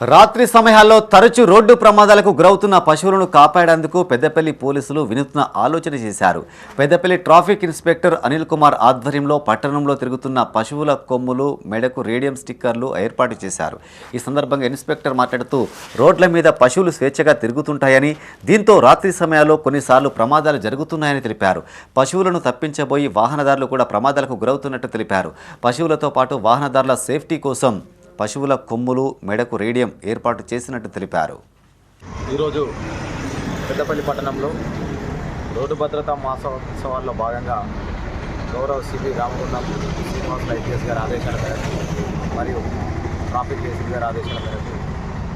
రాత్రి సమయాల్లో తరచూ రోడ్డు ప్రమాదాలకు గురవుతున్న పశువులను కాపాడేందుకు పెద్దపల్లి పోలీసులు వినూత్న ఆలోచన చేశారు. పెద్దపల్లి ట్రాఫిక్ ఇన్స్పెక్టర్ అనిల్ కుమార్ ఆధ్వర్యంలో పట్టణంలో తిరుగుతున్న పశువుల కొమ్ములు మెడకు రేడియం స్టిక్కర్లు ఏర్పాటు చేశారు. ఈ సందర్భంగా ఇన్స్పెక్టర్ మాట్లాడుతూ రోడ్ల మీద పశువులు స్వేచ్ఛగా తిరుగుతుంటాయని దీంతో రాత్రి సమయాల్లో కొన్నిసార్లు ప్రమాదాలు జరుగుతున్నాయని తెలిపారు. పశువులను తప్పించబోయి వాహనదారులు కూడా ప్రమాదాలకు గురవుతున్నట్టు తెలిపారు. పశువులతో పాటు వాహనదారుల సేఫ్టీ కోసం పశువుల కొమ్ములు మెడకు రేడియం ఏర్పాటు చేసినట్టు తెలిపారు. ఈరోజు పెద్దపల్లి పట్టణంలో రోడ్డు భద్రతా మాసోత్సవాల్లో భాగంగా గౌరవ సిపి రామగుండం శ్రీనివాస్ ఐపీఎస్ గారి ఆదేశాల మేరకు మరియు ట్రాఫిక్ ఏసీ గారి ఆదేశాల మేరకు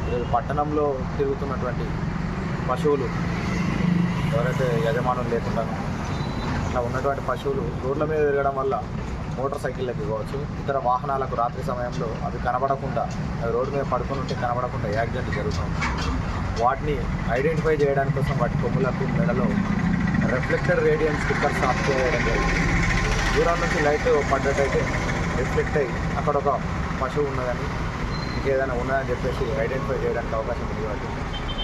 ఈరోజు పట్టణంలో తిరుగుతున్నటువంటి పశువులు ఎవరైతే యజమానులు లేకుండా అట్లా ఉన్నటువంటి పశువులు రోడ్ల మీద తిరగడం వల్ల మోటార్ సైకిళ్ళకి కావచ్చు ఇతర వాహనాలకు రాత్రి సమయంలో అవి కనబడకుండా అవి రోడ్డు మీద పడుకుని ఉంటే కనబడకుండా యాక్సిడెంట్ జరుగుతుంది వాటిని ఐడెంటిఫై చేయడానికి కోసం వాటి కొమ్ములకు మెడలో రిఫ్లెక్టర్ రేడియన్స్ స్టిక్కర్స్ ఆఫ్ చేయడం జరిగింది. దూరం నుంచి లైట్ పడ్డట్టయితే రిఫ్లెక్ట్ అయ్యి అక్కడ ఒక పశువు ఉన్నదని ఇంకేదైనా ఉన్నదని చెప్పేసి ఐడెంటిఫై చేయడానికి అవకాశం ఉంది వాటి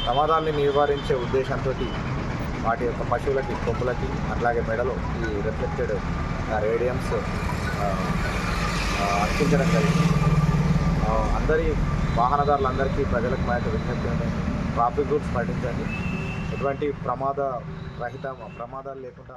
ప్రమాదాలని నివారించే ఉద్దేశంతో వాటి యొక్క పశువులకి కొమ్ములకి అట్లాగే మెడలో ఈ రిఫ్లెక్టెడ్ రేడియమ్స్ అర్పించడం జరిగింది. అందరి వాహనదారులందరికీ ప్రజలకు మా యొక్క విజ్ఞప్తి ట్రాఫిక్ రూల్స్ పాటించండి. ఎటువంటి ప్రమాద రహిత ప్రమాదాలు లేకుండా